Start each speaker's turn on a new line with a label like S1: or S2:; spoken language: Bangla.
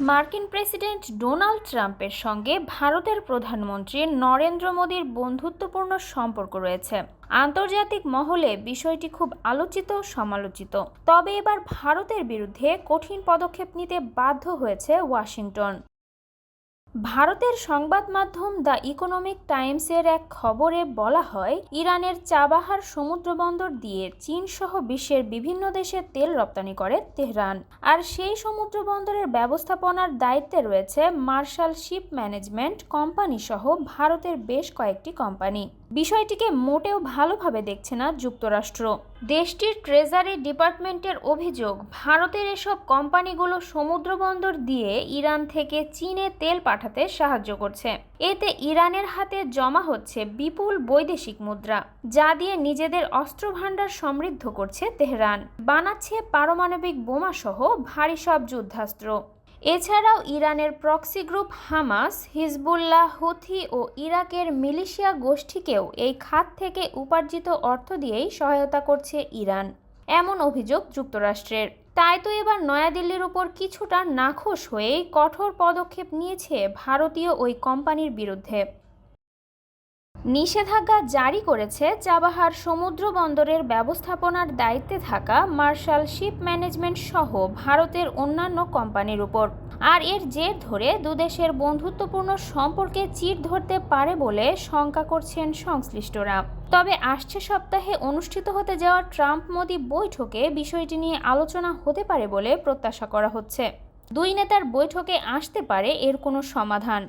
S1: মার্কিন প্রেসিডেন্ট ডোনাল্ড ট্রাম্পের সঙ্গে ভারতের প্রধানমন্ত্রী নরেন্দ্র মোদীর বন্ধুত্বপূর্ণ সম্পর্ক রয়েছে। আন্তর্জাতিক মহলে বিষয়টি খুব আলোচিত সমালোচিত। তবে এবার ভারতের বিরুদ্ধে কঠিন পদক্ষেপ নিতে বাধ্য হয়েছে ওয়াশিংটন। ভারতের সংবাদ মাধ্যম দ্য ইকোনমিক টাইমসের এক খবরে বলা হয়, ইরানের চাবাহার সমুদ্রবন্দর দিয়ে চীন সহ বিশ্বের বিভিন্ন দেশে তেল রপ্তানি করে তেহরান। আর সেই সমুদ্র বন্দরের ব্যবস্থাপনার দায়িত্বে রয়েছে মার্শাল শিপ ম্যানেজমেন্ট কোম্পানি সহ ভারতের বেশ কয়েকটি কোম্পানি। বিষয়টিকে মোটেও ভালোভাবে দেখছে না যুক্তরাষ্ট্র। দেশটির ট্রেজারি ডিপার্টমেন্টের অভিযোগ, ভারতের এসব কোম্পানিগুলো সমুদ্রবন্দর দিয়ে ইরান থেকে চীনে তেল পাঠাতে সাহায্য করছে। এতে ইরানের হাতে জমা হচ্ছে বিপুল বৈদেশিক মুদ্রা, যা দিয়ে নিজেদের অস্ত্রভাণ্ডার সমৃদ্ধ করছে তেহরান। বানাচ্ছে পারমাণবিক বোমাসহ ভারী সব যুদ্ধাস্ত্র। এছাড়াও ইরানের proxy group Hamas, Hezbollah, Houthi ও ইরাকের মিলিশিয়া গোষ্ঠীকেও এই খাত থেকে উপার্জিত অর্থ দিয়েই সহায়তা করছে ইরান, এমন অভিযোগ যুক্তরাষ্ট্রের। তাই তো এবার নয়াদিল্লির ওপর কিছুটা নাখোশ হয়েই কঠোর পদক্ষেপ নিয়েছে ভারতীয় ওই কোম্পানির বিরুদ্ধে। নিষেধাজ্ঞা জারি করেছে চাবাহার সমুদ্র বন্দরের ব্যবস্থাপনার দায়িত্বে থাকা মার্শাল শিপ ম্যানেজমেন্ট সহ ভারতের অন্যান্য কোম্পানির উপর। আর এর জের ধরে দুদেশের বন্ধুত্বপূর্ণ সম্পর্কে চির ধরতে পারে বলে শঙ্কা করছেন সংশ্লিষ্টরা। তবে আসছে সপ্তাহে অনুষ্ঠিত হতে যাওয়া ট্রাম্প মোদী বৈঠকে বিষয়টি নিয়ে আলোচনা হতে পারে বলে প্রত্যাশা করা হচ্ছে। দুই নেতার বৈঠকে আসতে পারে এর কোনো সমাধান।